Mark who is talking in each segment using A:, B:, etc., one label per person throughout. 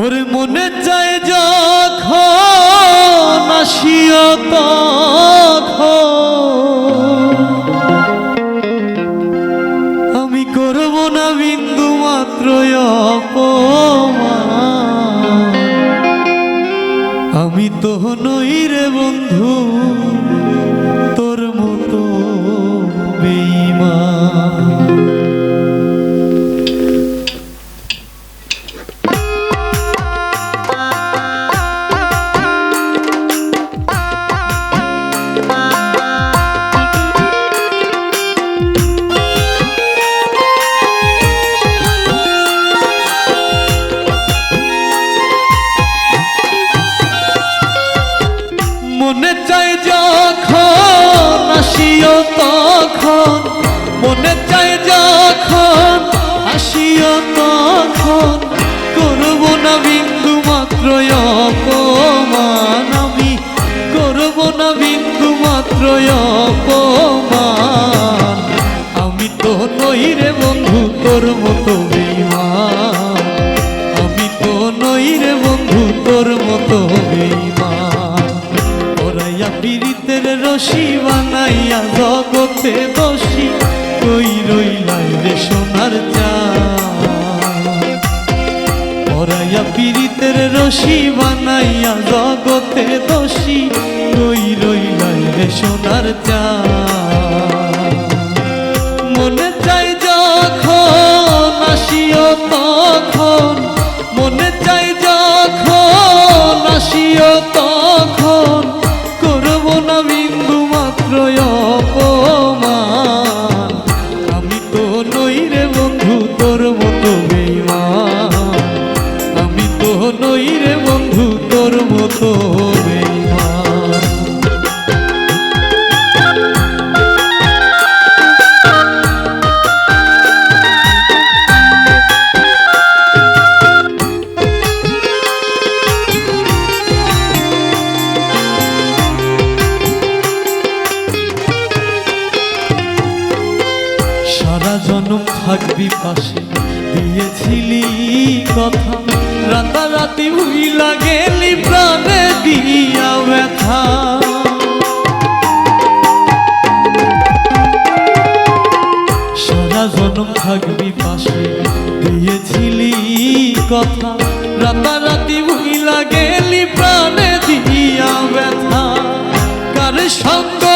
A: ওর মনে চায় যখন আসিও আমি করব না বিন্দু মাত্র আমি তো নই রে বন্ধু। চায় যখন আসিও তখন, মনে চায় যখন আসিও তখন, করব না বিন্দু মাত্র অপমান আমি, করব না বিন্দু মাত্র অপমান আমি তো নই রে বন্ধু তোর মতো বেইমান। আমি তো নই রে বন্ধু তোর মতো বেইমান। রশি বানাইয়া জগতে দোষী কই রইলাই রে সোনার চা ওরাইয়া পীড়িতের রশি, বানাইয়া জগতে দোষী কই রইলাই রে সোনার চা মনে চাই যখন আসিও তখন, মনে চাই জনম থাকবি পাশে। দিয়েছিলি কথা, রাতারাতি প্রাণে দিয়া ব্যথা। সারা জনম থাকবি পাশে। দিয়েছিলি কথা, রাতারাতি ভুইলা গেলি প্রাণে দিয়া ব্যথা। কার সঙ্গ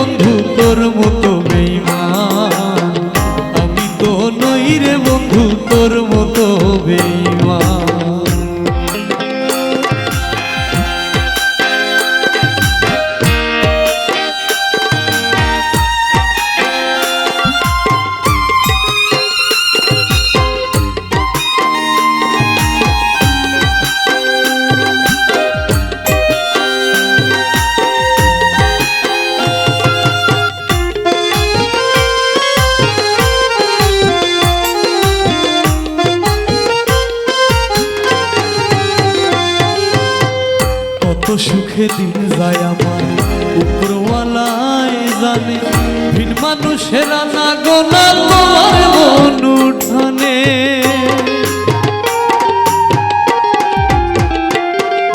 A: বন্ধু তোর মতো সুখে দিন যায় আমার। উপরওয়ালায় জানে ভিন মানুষেরা না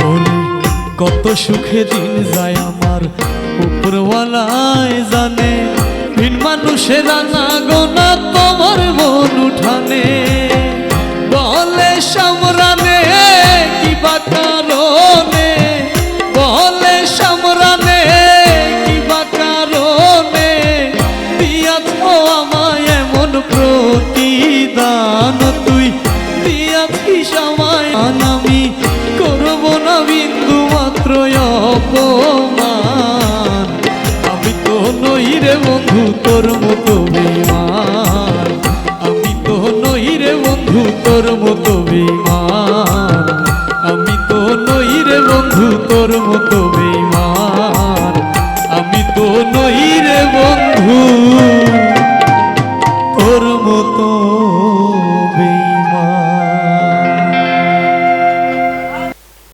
A: ওরে, কত সুখে দিন যায় আমার। উপরওয়ালায় জানে ভিন মানুষেরা না গোনা তোমার মন উঠানে বলে সামরানে অপমান। আমি তো নই রে বন্ধু তোর মতো বেমান